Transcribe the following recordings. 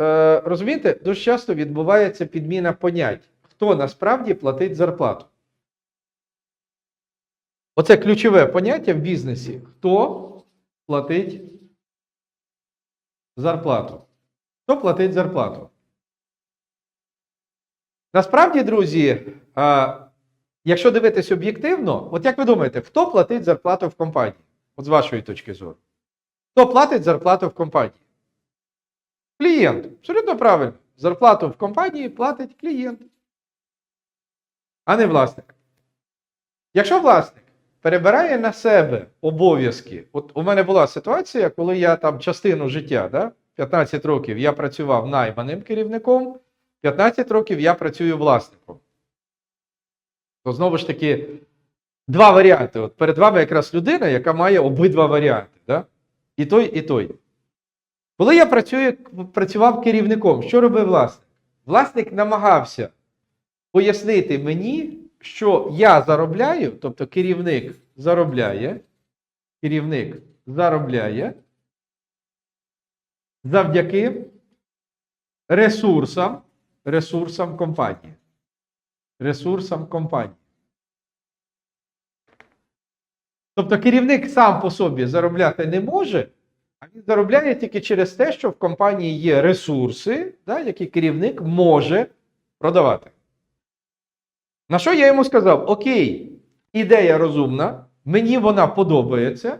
е, розумієте, дуже часто відбувається підміна понять, хто насправді платить зарплату. Оце ключове поняття в бізнесі. Хто платить зарплату? Хто платить зарплату? Насправді, друзі, а, якщо дивитись об'єктивно, от як ви думаєте, хто платить зарплату в компанії? От з вашої точки зору. Хто платить зарплату в компанії? Клієнт. Абсолютно правильно. Зарплату в компанії платить клієнт, а не власник. Якщо власник перебирає на себе обов'язки, от у мене була ситуація, коли я там частину життя, да, 15 років я працював найманим керівником, 15 років я працюю власником. То знову ж таки, два варіанти. От перед вами якраз людина, яка має обидва варіанти. Да? І той, і той. Коли я працюю, працював керівником, що робив власник? Власник намагався пояснити мені, що я заробляю, тобто керівник заробляє, керівник заробляє завдяки ресурсам, ресурсам компанії. Ресурсам компанії. Тобто керівник сам по собі заробляти не може, заробляє тільки через те, що в компанії є ресурси, да, які керівник може продавати. На що я йому сказав: Окей, ідея розумна, мені вона подобається.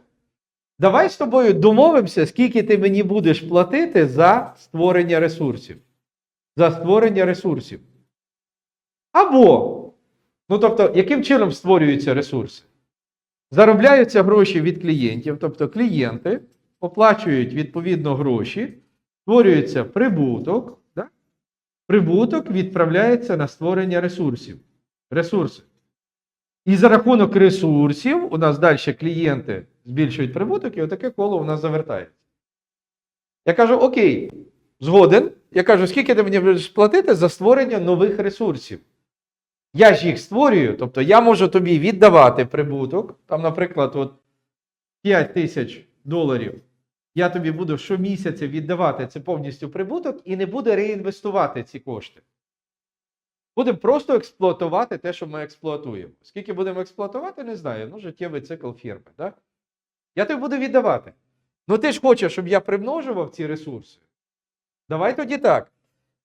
Давай з тобою домовимося, скільки ти мені будеш платити за створення ресурсів. За створення ресурсів. Або, ну тобто, яким чином створюються ресурси? Заробляються гроші від клієнтів, тобто клієнти оплачують відповідно гроші, створюється прибуток, да? прибуток відправляється на створення ресурсів. Ресурси. І за рахунок ресурсів у нас далі клієнти збільшують прибуток, і отаке коло у нас завертається. Я кажу: Окей, згоден. Я кажу, скільки ти мені будеш платити за створення нових ресурсів? Я ж їх створюю, тобто я можу тобі віддавати прибуток. Там, наприклад, от 5 тисяч доларів. Я тобі буду щомісяця віддавати це повністю прибуток і не буду реінвестувати ці кошти. Будемо просто експлуатувати те, що ми експлуатуємо. Скільки будемо експлуатувати, не знаю. Ну, життєвий цикл фірми. Да? Я тобі буду віддавати. Ну ти ж хочеш, щоб я примножував ці ресурси. Давай тоді так.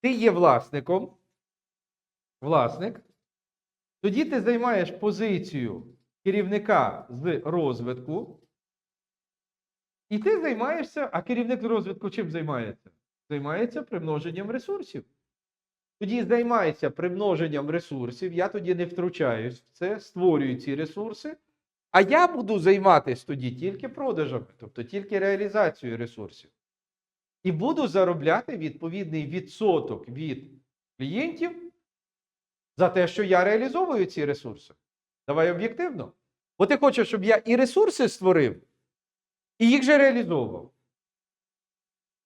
Ти є власником. Власник. Тоді ти займаєш позицію керівника з розвитку. І ти займаєшся, а керівник розвитку чим займається? Займається примноженням ресурсів. Тоді займається примноженням ресурсів, я тоді не втручаюсь в це, створюю ці ресурси. А я буду займатися тоді тільки продажами, тобто тільки реалізацією ресурсів. І буду заробляти відповідний відсоток від клієнтів за те, що я реалізовую ці ресурси. Давай об'єктивно. Бо ти хочеш, щоб я і ресурси створив, і їх же реалізовував.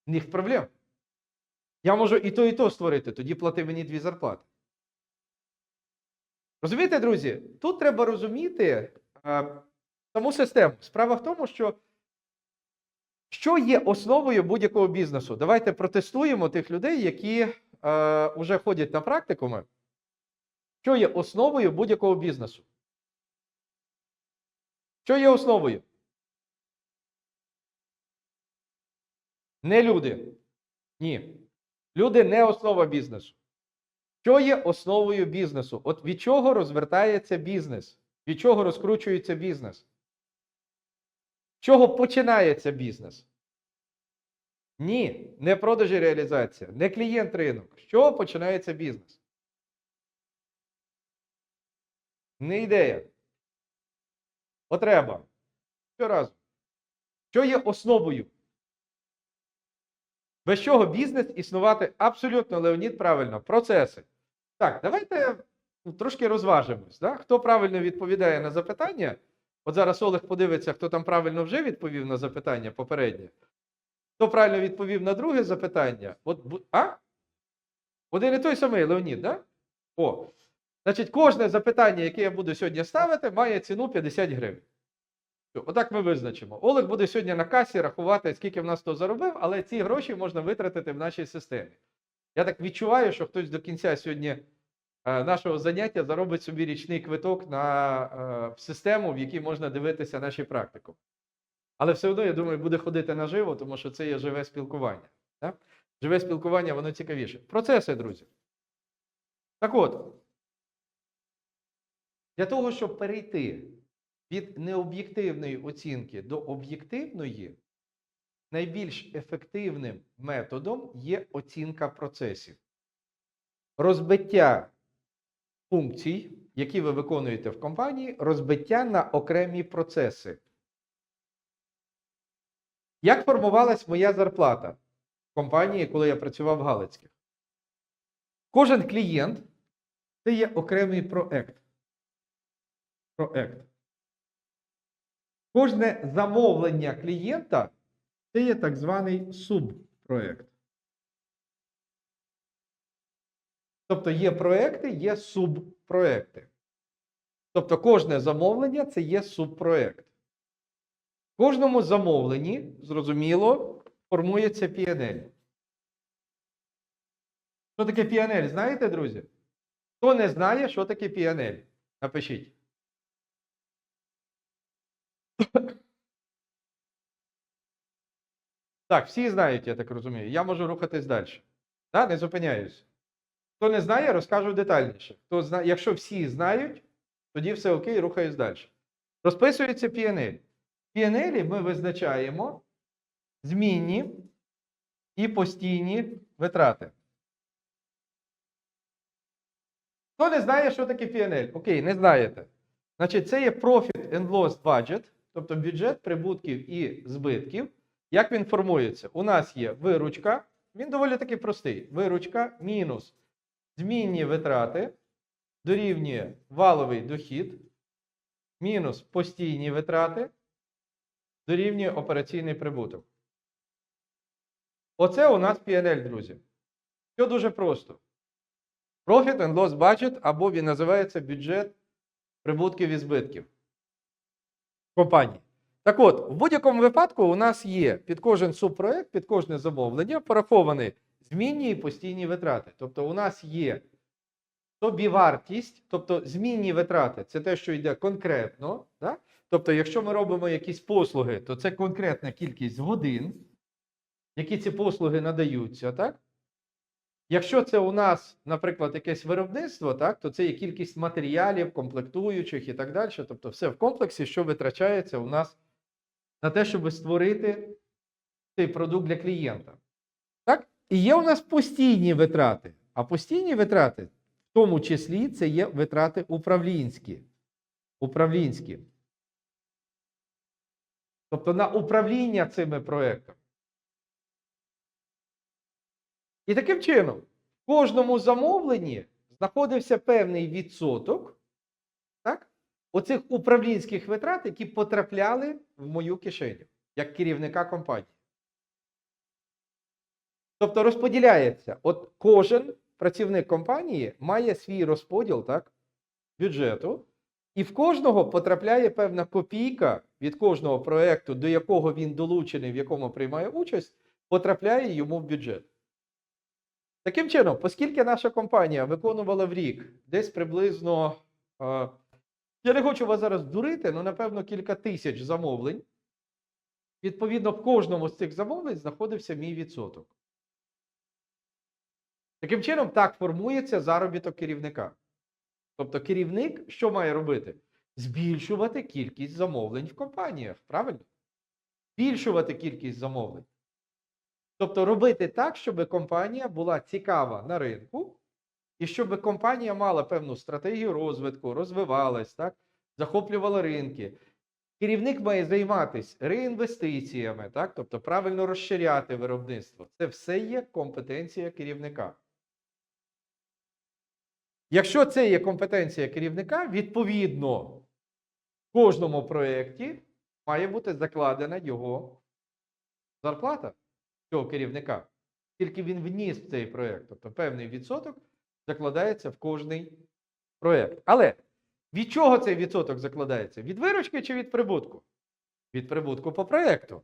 Ніхто проблем. Я можу і то, і то створити, тоді плати мені дві зарплати. Розумієте, друзі? Тут треба розуміти е, саму систему. Справа в тому, що що є основою будь-якого бізнесу? Давайте протестуємо тих людей, які е, вже ходять на практикуми. Що є основою будь-якого бізнесу? Що є основою? Не люди. Ні. Люди не основа бізнесу. Що є основою бізнесу? От від чого розвертається бізнес? Від чого розкручується бізнес? З чого починається бізнес? Ні, не продаж і реалізація, не клієнт ринок. З чого починається бізнес? Не ідея. Потреба. Щоразу. Що є основою? Без чого бізнес існувати абсолютно, Леонід, правильно, процеси. Так, давайте трошки розважимось. Да? Хто правильно відповідає на запитання? От зараз Олег подивиться, хто там правильно вже відповів на запитання попереднє. Хто правильно відповів на друге запитання? От, а? Один і той самий Леонід, да? О. Значить, кожне запитання, яке я буду сьогодні ставити, має ціну 50 гривень. Отак ми визначимо. Олег буде сьогодні на касі рахувати, скільки в нас хто заробив, але ці гроші можна витратити в нашій системі. Я так відчуваю, що хтось до кінця сьогодні е, нашого заняття заробить собі річний квиток на е, в систему, в якій можна дивитися наші практику. Але все одно, я думаю, буде ходити наживо, тому що це є живе спілкування. Так? Живе спілкування, воно цікавіше. Процеси, друзі. Так от, для того, щоб перейти від необ'єктивної оцінки до об'єктивної, найбільш ефективним методом є оцінка процесів. Розбиття функцій, які ви виконуєте в компанії, розбиття на окремі процеси. Як формувалась моя зарплата в компанії, коли я працював в Галицьких? Кожен клієнт це є окремий проект. Проект. Кожне замовлення клієнта це є так званий субпроект. Тобто є проекти, є субпроекти. Тобто кожне замовлення це є субпроект. В кожному замовленні, зрозуміло, формується PNL. Що таке PNL, знаєте, друзі? Хто не знає, що таке PNL? Напишіть. Так, всі знають, я так розумію. Я можу рухатись далі. Да? Не зупиняюсь. Хто не знає, розкажу детальніше. Хто зна... Якщо всі знають, тоді все окей, рухаюсь далі. Розписується PNL. В PNL ми визначаємо змінні і постійні витрати. Хто не знає, що таке PNL? Окей, не знаєте. Значить, це є Profit and Loss Budget, тобто бюджет прибутків і збитків. Як він формується? У нас є виручка, він доволі таки простий. Виручка мінус змінні витрати дорівнює валовий дохід, мінус постійні витрати дорівнює операційний прибуток. Оце у нас PNL, друзі. Все дуже просто. Profit and Loss Budget, або він називається бюджет прибутків і збитків компанії. Так от, в будь-якому випадку у нас є під кожен субпроект, під кожне замовлення пораховані змінні і постійні витрати. Тобто, у нас є собівартість, тобто змінні витрати це те, що йде конкретно. Да? Тобто, якщо ми робимо якісь послуги, то це конкретна кількість годин, які ці послуги надаються. так? Якщо це у нас, наприклад, якесь виробництво, так, то це є кількість матеріалів, комплектуючих і так далі. Тобто, все в комплексі, що витрачається у нас на те, щоб створити цей продукт для клієнта. Так? І є у нас постійні витрати. А постійні витрати, в тому числі, це є витрати управлінські. Управлінські. Тобто на управління цими проектами. І таким чином, в кожному замовленні знаходився певний відсоток так, оцих управлінських витрат, які потрапляли в мою кишеню як керівника компанії. Тобто розподіляється, от кожен працівник компанії має свій розподіл так, бюджету, і в кожного потрапляє певна копійка від кожного проєкту, до якого він долучений, в якому приймає участь, потрапляє йому в бюджет. Таким чином, оскільки наша компанія виконувала в рік десь приблизно, е, я не хочу вас зараз дурити, але напевно кілька тисяч замовлень, відповідно, в кожному з цих замовлень знаходився мій відсоток. Таким чином, так формується заробіток керівника. Тобто керівник що має робити? Збільшувати кількість замовлень в компаніях, правильно? Збільшувати кількість замовлень. Тобто робити так, щоб компанія була цікава на ринку, і щоб компанія мала певну стратегію розвитку, розвивалась, так, захоплювала ринки. Керівник має займатися реінвестиціями, так, тобто правильно розширяти виробництво. Це все є компетенція керівника. Якщо це є компетенція керівника, відповідно в кожному проєкті має бути закладена його зарплата цього керівника. Тільки він вніс в цей проєкт. Тобто певний відсоток закладається в кожний проєкт. Але від чого цей відсоток закладається? Від виручки чи від прибутку? від прибутку по проєкту.